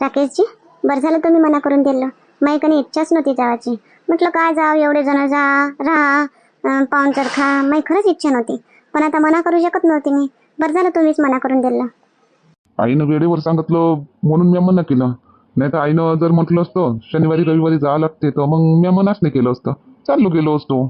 राकेशजी बरं झालं तुम्ही मना करून दिलं. माही कधी इच्छाच नव्हती जावाची. म्हटलं काय जाव एवढे जण जा राहा. पाहुणचार खा. माही खरंच इच्छा नव्हती. पण आता मना करू शकत नव्हती मी. बरं झालं तुम्हीच मना करून दिलं. आईनं वेळेवर सांगितलं म्हणून मी मना केलं. नाही तर आईनं जर म्हटलं असतं शनिवारी रविवारी जावं लागते तर मग मी मनाच नाही केलं असतं. चाललो गेलो असतो.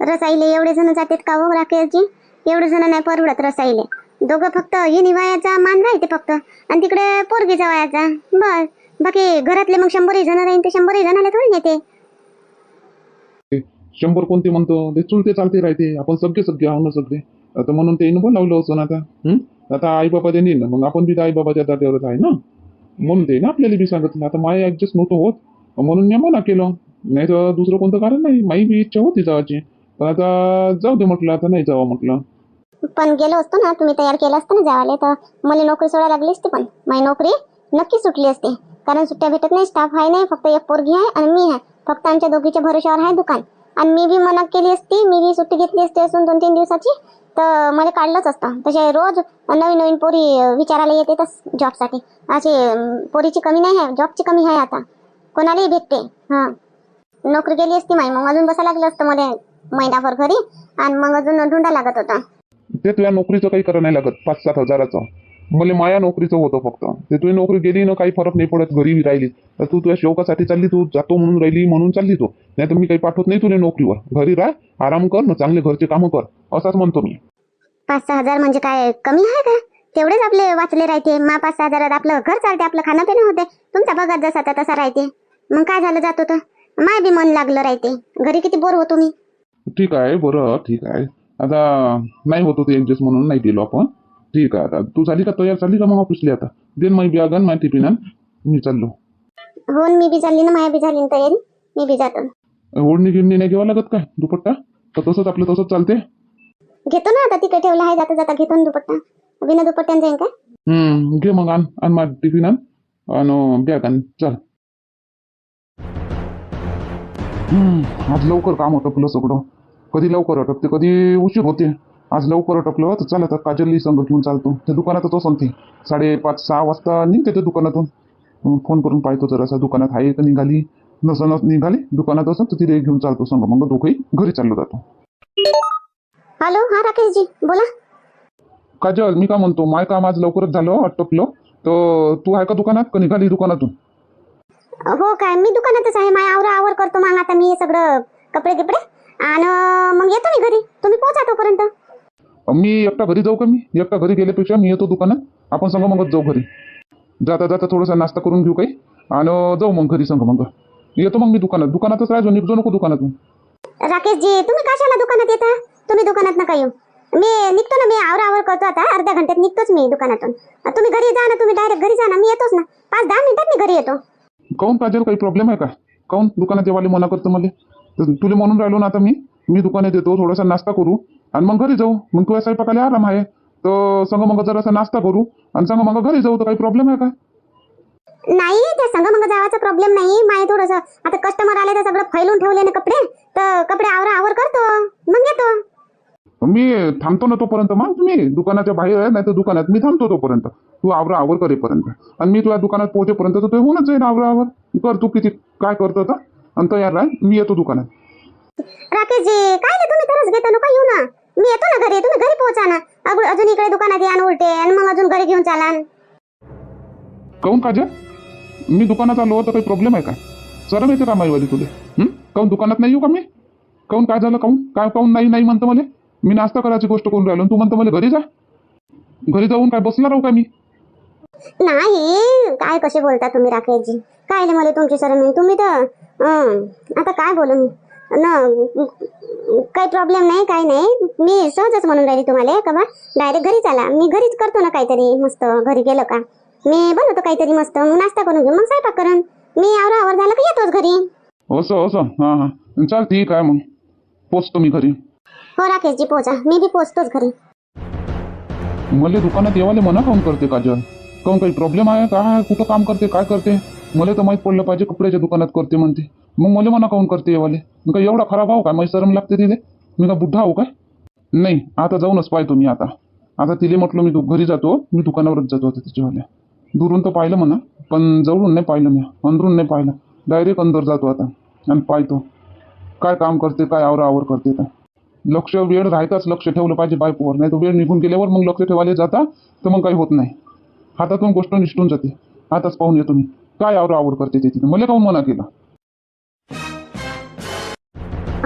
रसाईले एवढे जण जातात का हो राकेशजी? एवढे जण नाही परवडत रसाईले. दोघं फक्त ही वयाचा मान राहते फक्त. आणि तिकडे पोरगीचा वयाचा. बस. बाकी घरातले मग शंभरही जण राहीन ते शंभरही जणाला थोडी नेते. ते शंभर कोणते म्हणतो? ते चुलते चालते राहते आपण सगळे सगळे आहो ना सगळे. आता म्हणून ते बोलावलं असं आता. हम्म आता आई बाबा त्यांनी ना मग आपण बी आई बाबाच्या आहे ना? म्हणून ते ना आपल्याला बी सांगितलं आता माय ऍडजस्ट नव्हतं होत. म्हणून मी मना केलं. नाही तर दुसरं कोणतं कारण नाही. माई बी इच्छा होती जावाची. पण आता जाऊ दे म्हटलं. आता नाही जावं म्हटलं. पण गेलो असतो ना तुम्ही तयार केलं असतं ना जावाले तर मला नोकरी सोडायला लागली असती पण. माझी नोकरी नक्की सुटली असते. कारण सुट्ट्या भेटत नाही स्टाफ आहे नाही फक्त एक पोरगी आहे आणि मी आहे. फक्त आमच्या दोघीच्या भरोशावर आहे दुकान. आणि मी बी मनात केली असती मी बी सुट्टी घेतली असती असून दोन तीन दिवसाची तर मला काढलंच असतं. तसे रोज नवीन नवीन पोरी विचारायला विचारायला येतेच जॉबसाठी अशी पोरीची कमी नाही आहे जॉबची कमी आहे आता. कोणालाही भेटते हां. नोकरी गेली असती माई मग अजून बसा लागलं असतं मला महिनाभर घरी आणि मग अजून ढुंडा लागत होता. ते तुझ्या नोकरीचं काही करा नाही लागत पाच सात हजाराचं. मला माया नोकरीचं होतं फक्त. ते तुझी नोकरी गेली ना काही फरक नाही पडत घरी राहिली. तर तू तुझ्या शौकासाठी चालली तू जातो म्हणून राहिली म्हणून चालली तू. नाही तर मी काही पाठवत नाही तुला नोकरीवर. घरी राह आराम कर ना चांगले घरचे कामं कर. असंच म्हणतो मी. पाच सहा हजार म्हणजे काय? कमी आहे का? तेवढेच आपले वाचले राहते. मा पाच सहा हजारात आपलं घर चालते आपलं खाणं पिणं होते. तुमचा पगार जसा त्या तसा राहते. मग काय झालं जात होतं माय बी मन लागलं राहते. घरी किती बोर होतो मी. ठीक आहे बरं ठीक आहे. आता नाही होत होते ऍडजस्ट म्हणून नाही गेलो आपण. ठीक आहे आता. तू झाली का? तयार झाली का मग ऑफिसली आता? देन मग बॅगन माझी टिफिन आण. मी चाललो. हो मी बी चालली ना माया बी झाली ना तयारी. मी बी जातो ओढणी गिळणी नाही घ्यावं लागत काय? दुपट्टा? तर तसंच आपलं तसंच चालते. घेतो ना आता तिकडे ठेवला आहे जाता जाता घेतो ना दुपट्टा. बिना दुपट्ट्यान जाईन का? हम्म घे मग आण. आण माझं टिफिन आण. आणि बॅग आण चल. हम्म आज लवकर काम अटपलं सगळं. कधी लवकर अटपते कधी उशीर होते. आज लवकर अटपलं तर चला काजलली संघ घेऊन चालतो. त्या दुकानातच असं ते साडेपाच सहा वाजता निघते त्या दुकानातून. फोन करून पाहतो जरासा दुकानात आहे का निघाली नसं निघाली. दुकानात असं तर तिथे घेऊन चालतो संघ मग दोघंही घरी चाललो जातो. हॅलो हा राकेशजी बोला. काजल मी का म्हणतो माय काम आज लवकरच झालं अटपलं तर तू आहे का दुकानात का निघाली दुकानातून? हो काय मी दुकानातच आहे. माय आवर आवर करतो मग आता मी हे सगळं कपडे गिपडे. आणि मग येतो मी घरी. तुम्ही पोहोचा तोपर्यंत. मी एकटा घरी जाऊ का मी? एकटा घरी गेल्यापेक्षा मी येतो दुकानात. आपण संग मगच जाऊ घरी. जाता जाता थोडासा नाश्ता करून घेऊ काही. आणि जाऊ मग घरी संग मग. येतो मग मी दुकानात. दुकानातच राहायचो निघतो नको दुकानातून. राकेशजी तुम्ही कशाला दुकानात येता? तुम्ही दुकानात नका येऊ. मी निघतो ना मी आवर आवर करतो आता. अर्ध्या घंट्यात निघतोच मी दुकानातून. तुम्ही घरी जा ना तुम्ही डायरेक्ट घरी जा ना मी येतोच ना. पाच दहा मिनिटात मी घरी येतो. काऊन काजल काही प्रॉब्लेम आहे का? काऊन दुकानात येवाले मना करतं मला? तर तुला म्हणून राहिलो ना आता मी. मी दुकानात येतो थोडासा नाश्ता करू. आणि मग घरी जाऊ. मग तुझ्या स्वयंपाकाला आराम आहे. तर संग मग जरासा नाश्ता करू. आणि संग मग घरी जाऊ तर काही प्रॉब्लेम आहे का? नाही त्या संघ मग जावाचा प्रॉब्लेम नाही. माय थोडस आता कस्टमर आले तर सगळं फैलून ठेवले ना कपडे. तर कपडे आवर आवर करतो. मग येतो मी थांबतो ना तोपर्यंत मग. तुम्ही दुकानाच्या बाहेर आहे नाही तर दुकानात मी थांबतो तोपर्यंत. तू आवरा आवर करेपर्यंत. आणि मी तुझ्या दुकानात पोहोचेपर्यंत तर ते होऊनच जाईल आवरा आवर. कर तू किती काय करतो आता? आणि तयार राह मी येतो दुकानात. राकेशजी काय नाही तुम्ही तरच घेता? नका येऊ ना. मी येतो ना घरी तुम्ही घरी पोहोचा ना. अगो- अजून इकडे दुकानात या आणि उलटे आणि मग अजून घरी घेऊन चाला. काऊन काजल? मी दुकानात आलो तर काही प्रॉब्लेम आहे का? सरम येते का माईवाली तुले. हं? काऊन दुकानात नाही येऊ का मी? काऊन काय झालं काऊन काय काऊन नाही नाही म्हणतं मला? मी नाश्ता करायची गोष्ट करून राहिलो आणि तू म्हणतो मला घरी जा. घरी जाऊन काय बसणार राहू का मी? नाही. काय कसे बोलता तुम्ही राकेशजी? काय नाही मला तुमची सर मी तुम्ही तर आता काय बोलू मी? न काही प्रॉब्लेम नाही काही नाही. मी सहजच म्हणून राहिली तुम्हाला का बा? डायरेक्ट घरी चाला मी घरीच करतो ना काहीतरी मस्त घरी गेलो का? मी बनवतो काहीतरी मस्त. मग नाश्ता करून घेऊ मग स्वयंपाक करून. मी आवर आवर झाला का येतोच घरी? असं असं. हां हां. चाल ठीक आहे मग? पोचतो मी घरी. हो राकेशजी पोचा. मी बी पोचतोच घरी. मला दुकानात येवाले मना काऊन करते काजल? काऊन काही प्रॉब्लेम आहे? काय कुठं काम करते? काय करते? मला तर माहीत पडलं पाहिजे कपड्याच्या दुकानात करते म्हणते. मग मला म्हणा काऊन करते येवाले मी काय एवढा खराब आहो काय? माझी सरम लागते तिथे मी का बुद्धा आहो काय? नाही आता जाऊनच पाहतो मी आता. आता तिले म्हटलं मी दु- घरी जातो मी दुकानावरच जातो आता तिच्यावाल्या दुरून तर पाहिलं म्हणा पण जवळून नाही पाहिलं मी. अंदरून नाही पाहिलं. डायरेक्ट अंदर जातो आता आणि पाहतो. काय काम करते काय आवर आवर करते तर लक्ष वेळ राहताच लक्ष ठेवलं पाहिजे बायकोवर. नाही तर वेळ निघून गेल्यावर मग लक्ष ठेवायला जाता तर मग काही होत नाही. हातातून गोष्ट निष्ठून जाते. आताच पाहून येतो मी काय आवड आवड करते ते तिथे? मला काहून मना केला?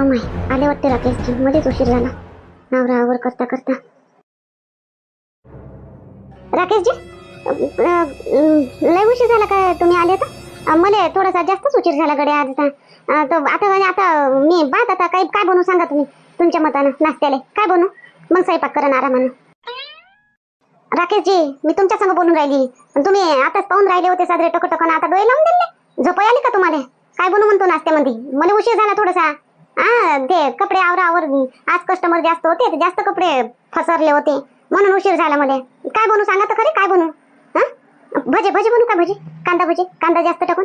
अमाय आले वाटते राकेशजी मध्येच उशीर झाला. आवरा आवर करता करता. राकेशजी जी लय उशीर झाला का तुम्ही आले तर? मला थोडासा जास्तच उशीर झाला गड्या आज आता. अ, तर आता म्हणजे आता मी बात आता काय काय बनवू सांगा तुम्ही? तुमच्या मतानं नाश्त्याला. काय बनवू? मग स्वयंपाक करा आरामानं. राकेशजी मी तुमच्या संग बोलून राहिली. पण तुम्ही आताच पाहून राहिले होते साजरे टकटकन. आता डोळे लावून दिले. झोपाय आली का तुम्हाला? काय बोलू म्हणतो नाश्त्यामध्ये? मला उशीर झाला थोडासा. हा ते कपडे आवरावर आज कस्टमर जास्त होते जास्त कपडे फसरले होते. म्हणून उशीर झाला मला. काय बनू सांगा तर खरे काय बनू हा? भजे भजे बनू का भजे? कांदा भजे? कांदा जास्त टाकून?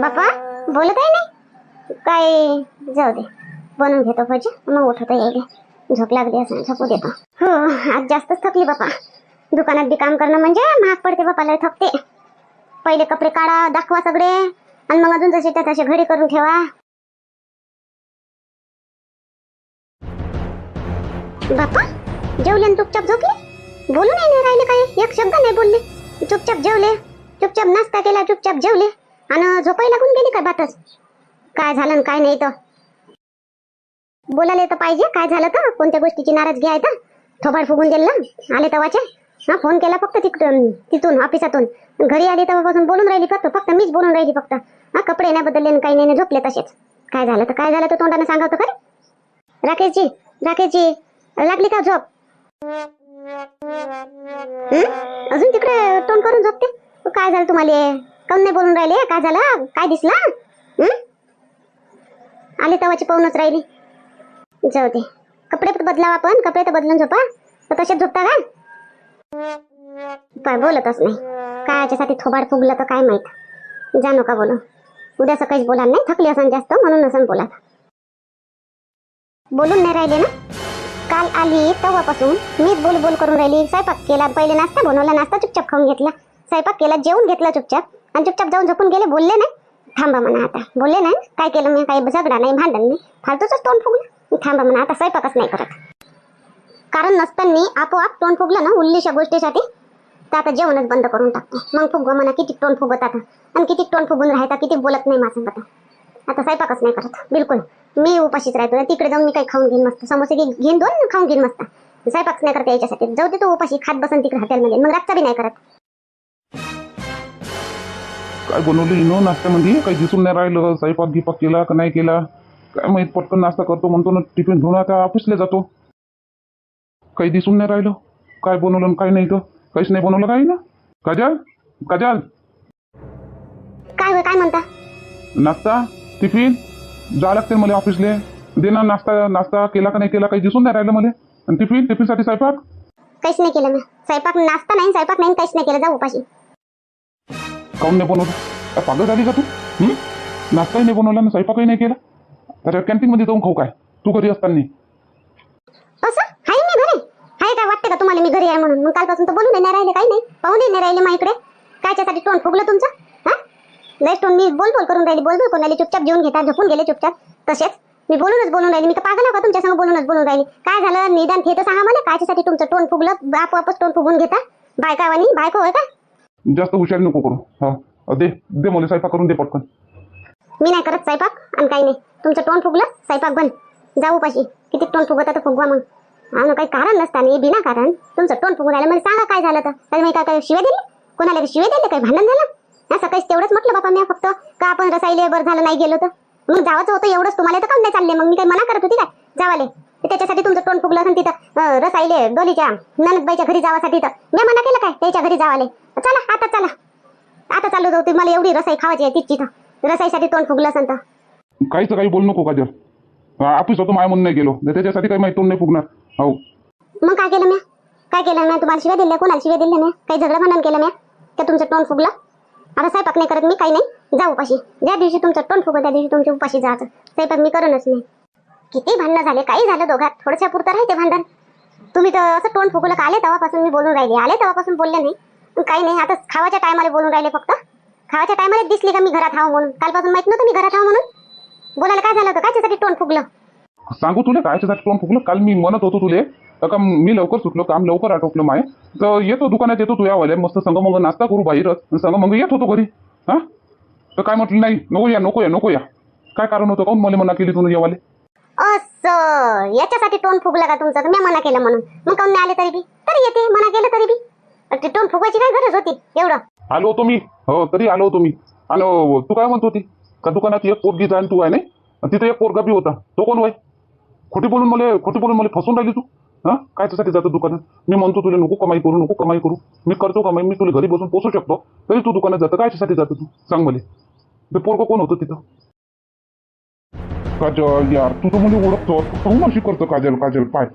बापा बोलत आहे नाही काय जाऊ दे. बनवून घेतो भजे. मग उठवता येईल झोप लागली असं झोपू देतो हो आज जास्तच थकली बापा. दुकानात बी काम करणं म्हणजे महाग पडते बापाला थकते. पहिले कपडे काढा दाखवा सगळे. आणि मग अजून जसे त्या तसे घडी करून ठेवा. बापा जेवले चुपचाप झोपले? बोलू नाही राहिले काय एक शब्द नाही बोलले. चुपचाप जेवले. चुपचाप नाश्ता केला चुपचाप जेवले. आणि झोपाई लागून गेली काय बातच काय झालं काय नाही तर? बोलायला तर पाहिजे. काय झालं तर? कोणत्या गोष्टीची नाराजगी आहे तर थोबाड फुगून दिलं आले तवाचे? हा फोन केला फक्त तिकडून तिथून ऑफिसातून. घरी आली तेव्हापासून बोलून राहिली फक्त फक्त मीच बोलून राहिली फक्त. हा कपडे नाही बदलले काही नाही नाही झोपले तसेच. काय झालं तर? काय झालं तर तोंडाने सांगावं तर खरे? राकेशजी राकेशजी लागली का झोप? अजून तिकडे तोंड करून झोपते? काय झालं तुम्हाला? काऊन नाही बोलून राहिले? काय झालं? काय दिसला? हं? आले तवाची पाहूनच राहिली. जाऊ दे. कपडे बदलाव बदलावा आपण. कपडे तर बदलून झोपा. तर तसेच झोपता का? काय बोलतच नाही. काय याच्यासाठी थोबाड फुगलं तर काय माहीत. जा नका बोलू. उद्या सकाळीच बोला नाही? थकली असं जास्त म्हणून असं बोला बोलून नाही राहिले ना? काल आली तेव्हापासून मीच बोल बोल करून राहिली. स्वयंपाक केला. पहिले नाश्ता बनवला. नाश्ता चुपचाप खाऊन घेतला. स्वयंपाक केला जेवून घेतला चुपचाप. आणि चुपचाप जाऊन झोपून गेले. बोलले नाही. थांबा म्हणा आता. बोलले नाही. काय केलं मी? काही झगडा नाही भांडण नाही. फालतूच तोंड फुगलं. थांबा म्हणा आता स्वयंपाकच नाही करत. कारण नसताना आपोआप तोंड फुगलं ना उल्लीशा गोष्टीसाठी? तर आता जेवणच बंद करून टाकतो. मग फुगवा म्हणा किती तोंड फुगत आता. आणि किती तोंड फुगून राहता किती बोलत नाही माझं आता आता स्वयंपाकच नाही करत. बिलकुल. मी उपाशीच राहतो तिकडे जाऊन मी काही खाऊन घेईन मस्त. समोसे घेऊन घेईन दोन खाऊन घेईन मस्त. स्वयंपाकच नाही करते याच्यासाठी. जाऊ दे तो उपाशी खात बसन तिकडे हॉटेलमध्ये. मग रातचा बी नाही करत. काय बनवलं इनो? नाश्त्यामध्ये? काही दिसून नाही राहिलं. स्वयंपाक गिपाक केला का नाही केला? काय माहीत पटकन नाश्ता करतो म्हणतो ना टिफिन घेऊन आता ऑफिसला जातो. काही दिसून नाही राहिलं. काय बनवलं आणि काय नाही तर काहीच नाही बनवलं काही ना? काजल काजल काय होय काय म्हणता? नाश्ता टिफिन जा लागते मला ऑफिसले. दे ना नाश्ता नाश्ता केला का नाही केला काही दिसून नाही राहिलं मला. आणि टिफिन टिफिनसाठी स्वयंपाक? काहीच नाही केलं मी. स्वयंपाक नाश्ता नाही स्वयंपाक नाही काहीच नाही केलं. जा उपाशी. काऊन नाही बनवलं? काय पागल झाली का तू? हं? नाश्ताही नाही बनवला आणि स्वयंपाकही नाही केला? तर कॅन्टीनमध्ये जाऊन खाऊ काय? तू घरी असताना असं? हाय मी घरी. हाय काय वाटतं का तुम्हाला मी घरी आहे म्हणून? मग कालपासून तर बोलून नाही राहिले काही नाही. पाहून नाही राहिले मग इकडे. कायच्यासाठी तोंड फुगलं तुमचं? हा? लय तोंड मी बोल बोल करून राहिली. बोल बोल करून राहिली चुपचाप जेवून घेता झोपून गेले चुपचाप. तसेच मी बोलूनच बोलून राहिली. मी तर पागल का तुमच्या संग बोलूनच बोलून राहिली? काय झालं? निदान ते तर सांगा मला. कायच्यासाठी तुमचं तोंड फुगलं? आपोआपच तोंड फुगून घेता? बायकावानी बायको होय का? जास्त हुशार नको करू. हा. दे. दे मला स्वयंपाक करून दे पटकन. मी नाही करत स्वयंपाक आणि काही नाही. तुमचं तोंड फुगलं स्वयंपाक बन जाऊ पाशी किती तोंड फुगत तर फुगवा मग. हा काही कारण नसताना बिना कारण. तुमचं तोंड फुगून आलं म्हणजे सांगा काय झालं तर मी काय काय शिवे दिले? कोणाला शिवे दिले? काही भांडण झालं? हा सकाळीच तेवढंच म्हटलं बापा मी फक्त. का आपण रसायले बरं झालं नाही गेलो तर? मग जावाचं होतं एवढंच. तुम्हाला तर काम नाही चालले. मग मी काही मना करत होती काय? जावाले. त्याच्यासाठी तुमचं तोंड फुगलं असेल तिथं. अं, रसायले डोलीच्या ननदबाईच्या घरी जावासाठी तर. मी मना केलं काय? त्याच्या घरी जावाले. चला आता चला. आता चालू जाऊ तुम्हाला एवढी रसाई खावायची आहे तिची तर रसाईसाठी तोंड फुगलं तर. काहीच काही बोलू नको काजल. ऑफिस होतो माय म्हणून नाही गेलो. त्याच्यासाठी काही माहिती नाही फुगणार. हो. मग काय केलं मी काय केलं मी तुम्हाला शिव्या दिल्या? कोणाला शिव्या दिल्या मी काही झगडं भांडण केलं मी का तुमचं तोंड फुगलं? आता स्वयंपाक नाही करत मी काही नाही. जा उपाशी. ज्या दिवशी तुमचं तोंड फुगत त्या दिवशी तुमच्या उपाशी जायचं. स्वयंपाक मी करूनच नाही. किती भांडणं झाले काही झालं दोघात. थोडंशा पुरतं राहते भांडण. तुम्ही तर असं तोंड फुगलं का? आले तेव्हापासून मी बोलून राहिले. आले तेव्हापासून बोलले नाही. पण काही नाही आता खावाच्या टायमाला बोलून राहिले फक्त. खावाच्या टायमाला दिसली का मी घरात हाव म्हणून? कालपासून माहीत नव्हतं मी घरात हाव म्हणून. बोलायला काय झालं होतं? काच्यासाठी तोंड फुगलं? सांगू तुला कायच्यासाठी तोंड फुगलं? काल मी म्हणत होतो तुले का मी लवकर सुटलो काम लवकर आटोपलं माय. तर येतो दुकानात येतो तू यावाले मस्त संग मग नाश्ता करू बाहेरच संग मग येत होतो घरी हा? तर काय म्हटलं नाही नको या नको या नको या. काय कारण होतं? काऊन मला मना केली तुम्ही येवाले असं याच्यासाठी तोंड फुगलं का तुमचं? मी मना केलं म्हणून. मग काऊन नाही आले तरी बी? तरी येते मना केलं तरी बी? ते तोंड फुगवायची काय गरज होती? एवढं. आलो होतो मी. हो तरी आलो होतो मी. आणि हो, हो, तू काय म्हणत होती? का दुकानात एक पोरगी जाण तू आहे नाही? तिथे एक पोरगा बी होता. तो कोण वय? खोटी बोलून मला खोटी बोलून मला फसून राहिली तू? हा? कायच्यासाठी जातो दुकानात? मी म्हणतो तुला नको कमाई करू नको कमाई करू. मी करतो कमाई मी तुला घरी बसून पोचू शकतो. तरी तू दुकानात जातं. कायच्यासाठी जातो तू? सांग मला. ते पोरगं कोण होतं तिथं? काजल यार तू तर मला ओळखतो तू काहून करतो काजल काजल? पाय.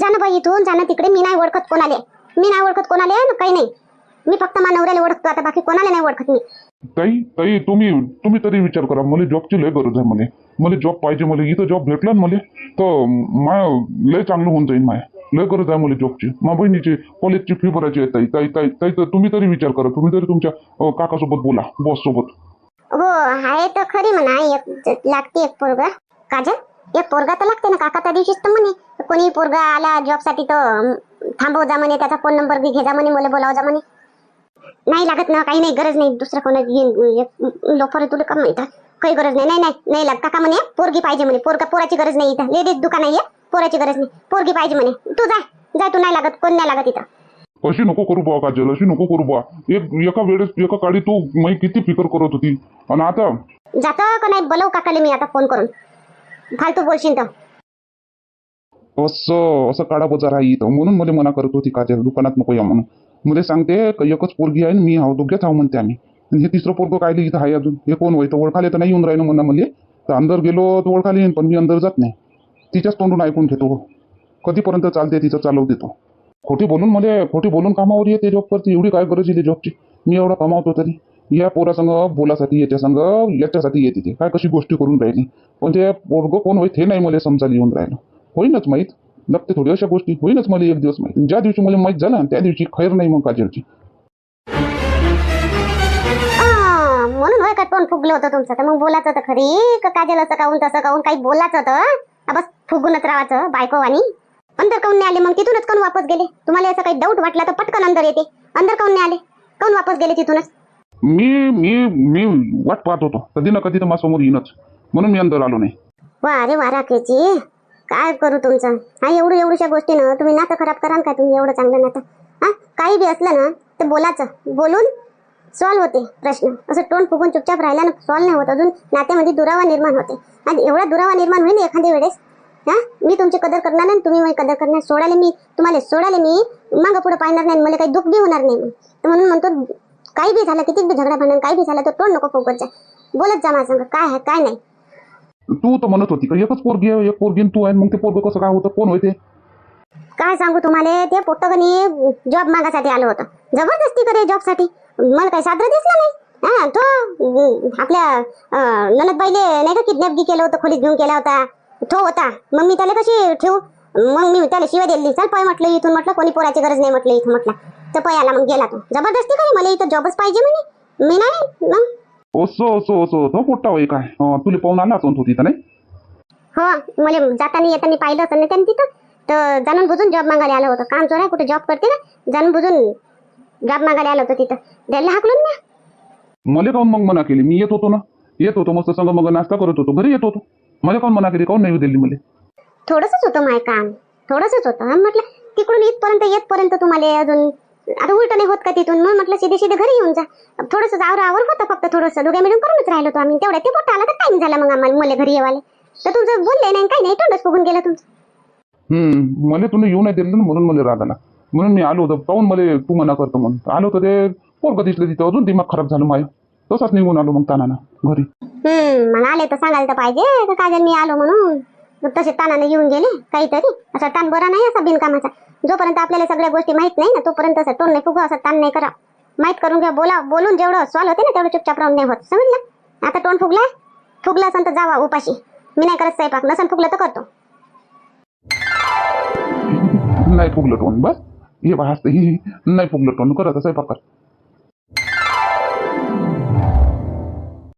जाणं बाई इथून जाणं तिकडे. मी नाही ओळखत कोणाले. मी नाही ओळखत कोणाले काही नाही. मी फक्त मा नवऱ्याला ओळखतो आता बाकी कोणाला नाही ओळखत मी. ताई ताई तुम्ही तुम्ही तरी विचार करा मला जॉबची लय गरज आहे मला. मला जॉब पाहिजे मला इथं जॉब भेटला ना मला. तर माय लय चांगलं होऊन जाईल माय. लय गरज आहे मला जॉबची. मा बहिणीची कॉलेजची फी भरायची आहे ताई ताई ताई ताई तर तुम्ही तरी विचार करा तुम्ही तरी तुमच्या अं, काकासोबत बोला बॉस सोबत. हो आहे तर खरी म्हणा एक लागते एक पोरगा. काजल एक पोरगा तर लागते ना काका त्या दिवशीच तर म्हणे. कोणी पोरगा आला जॉबसाठी तर अं, थांबव जा म्हणे त्याचा फोन नंबर घे जा म्हणे मला बोलाव जा म्हणे. नाही लागत ना काही नाही गरज नाही. दुसरं कोणा लोफर तुला का माहीत? काही गरज नाही नाही नाही नाही लागत. काका म्हणे पोरगी पाहिजे म्हणे. पोरगा पोराची गरज नाही इथं. लेडीज दुकान आहे पोराची गरज नाही. पोरगी पाहिजे म्हणे. तू जा जा तू नाही लागत कोण नाही लागत इथं. अशी नको करू बुवा काजल? अशी नको करू बुवा. एक एका वेळेस एका काळी तू मी किती फिकर करत होती. आणि आता जातं का नाही? बोलव काकाले मी आता फोन करून. फालतू बोलशील तर. असं असं काळा बाजार आहे इथं. म्हणून मला मना करत होती काजल. दुकानात नको या म्हणून. मला सांगते एकच पोरगी आहे मी हाव दोघेच हाव म्हणते आम्ही. आणि हे तिसरं पोरगं काय इथं आहे अजून? हे कोण होय? तर ओळखाले तर नाही येऊन राहिलं म्हणा म्हणजे तर अंदर गेलो तर ओळखाले येईन पण मी अंदर जात नाही. तिच्याच तोंडून ऐकून घेतो हो. कधीपर्यंत चालते तिचं चालवू देतो खोटी बोलून मला खोटी बोलून कामावर येते जॉब करते एवढी काय गरज येते जॉबची? मी एवढा कमावतो तरी. या पोरासंग बोलासाठी याच्या संग याच्यासाठी येते ते. काय कशी गोष्टी करून राहिली? पण ते पोरगं कोण होईल हे नाही मला समजायला येऊन राहिलं. होईनच माहीत. नक्की थोडी अशा गोष्टी होईनच मला एक दिवस माहीत. ज्या दिवशी मला माहीत झालं त्या दिवशी खैर नाही मग काजलची. म्हणून होय का तोंड फुगलं होतं तुमचं? तर मग बोलायचं होतं खरी? का काजल असं काहून तसं काहून काही बोलायचं होतं? आ, बस फुगूनच राहायचं बायको आणि? अंदर काहून नाही आले? मग तिथूनच काहून वापस गेले? तुम्हाला असं काही डाऊट वाटला तर पटकन अंदर येते. अंदर काहून नाही आले? काहून वापस गेले तिथूनच? मी मी मी वाट पाहत होतो. कधी ना कधी तर माझ्यासमोर येईनच. म्हणून मी अंदर आलो नाही. वा रे वा राखेची काय करू तुमचं? हा एवढं एवढ्याशा गोष्टीनं तुम्ही नातं खराब कराल का तुम्ही एवढं चांगलं नातं? हा काही बी असलं ना तर बोलायचं. बोलून सॉल्व्ह होते प्रश्न. असं तोंड फुगून चुपचाप राहिला ना सॉल्व्ह नाही होत. अजून नात्यामध्ये दुरावा निर्माण होते. आणि एवढा दुरावा निर्माण होईल एखाद्या वेळेस? हा मी तुमची कदर करणार नाही तुम्ही माझी कदर करणार. सोडायला मी तुम्हाला सोडायला मी मागं पुढे पाहणार नाही मला काही दुःख बी होणार नाही. तर म्हणून म्हणतो काही बी झालं किती बी झगडा भांडण काही बी झालं तर तोंड नको फुगत जा. बोलत जा माझं काय आहे काय नाही. तू तर म्हणत होती का एकच पोरगी आहे एक पोरगी आणि तू आहे मग ते पोरग कसं काय होतं? कोण होते काय सांगू तुम्हाला? ते पोट्टकनी जॉब मागासाठी आलं होतं. जबरदस्ती करे जॉबसाठी मला काही सादर दिसलं नाही. हा तो आपल्या ननदबाईले नाही का किडनॅप केलं होतं खोलीत घेऊन केला होता. तो होता. मग मी त्याला कशी ठेवू? मग मी त्याला शिवाय दिली. चल पय म्हटलं इथून म्हटलं कोणी पोराची गरज नाही म्हटलं इथं म्हटलं. तर पय आला मग गेला तो. जबरदस्ती करी मला इथं जॉबच पाहिजे म्हणे. मी नाही मग? असं असं असं तो पोट्टा होय काय? अं, तुला पाहून आला असं होती तर नाही? हो मला जाताना येताना पाहिलं असं ना त्यांनी तिथं. तर जाणून बुजून जॉब मागायला आलं होतं. काम चोर आहे कुठे जॉब करते ना जाणून बुजून जॉब मागायला आलं होतं तिथं. द्यायला हाकलून ना मला काऊन मग मना केली? मी येत होतो ना. येत होतो मस्त संग मग नाश्ता करत होतो. घरी येत होतो. मला काऊन मना केली? काऊन नाही येऊ दिली मला? थोडंसंच होतं माय काम. थोडंसंच होतं हा म्हटलं तिकडून इथपर्यंत येतपर्यंत तुम्हाला अजून आता उलट नाही होत का तिथून? मग म्हटलं सीधे सीधे घरी येऊन जा. थोडंसं आवर आवर होतं फक्त थोडंसं. दोघे मिळून करूनच राहिलो होतो आम्ही. तेवढ्या ते पोट आला तर टाइम झाला मग आम्हाला. मला घरी येवाले. तर तुमचं बोलले नाही काही नाही. तोंडच फुगून गेलं तुमचं. हम्म. मला तुला येऊ नाही दिलं ना म्हणून मला राग आला म्हणून मी आलो होतो. पाहून मला तू मना करतो म्हणून. आलो होतो ते पोरगं दिसलं तिथं. अजून दिमाग खराब झालं माझं तसाच निघून आलो मग तानानं घरी. हम्म. मग आले तर सांगायला तर पाहिजे. का काजल मी आलो म्हणून? तसे तानाने येऊन गेले काहीतरी. असा ताण बरा नाही असा बिनकामाचा. जोपर्यंत आपल्याला सगळ्या गोष्टी माहीत नाही ना तोपर्यंत असं तोंड नाही फुगू असं ताण नाही करा माहीत करून घ्या बोला बोलून जेवढं सॉल्व होते ना तेवढं चुपचाप राहून नाही होत. समजलं? आता तोंड फुगला? फुगलं असेल तर जावा उपाशी. मी नाही करत स्वयंपाक नसन फुगलं तर करतो. नाही फुगलं तोंड बस. हे ही नाही फुगलं तोंड करत स्वयंपाक. कर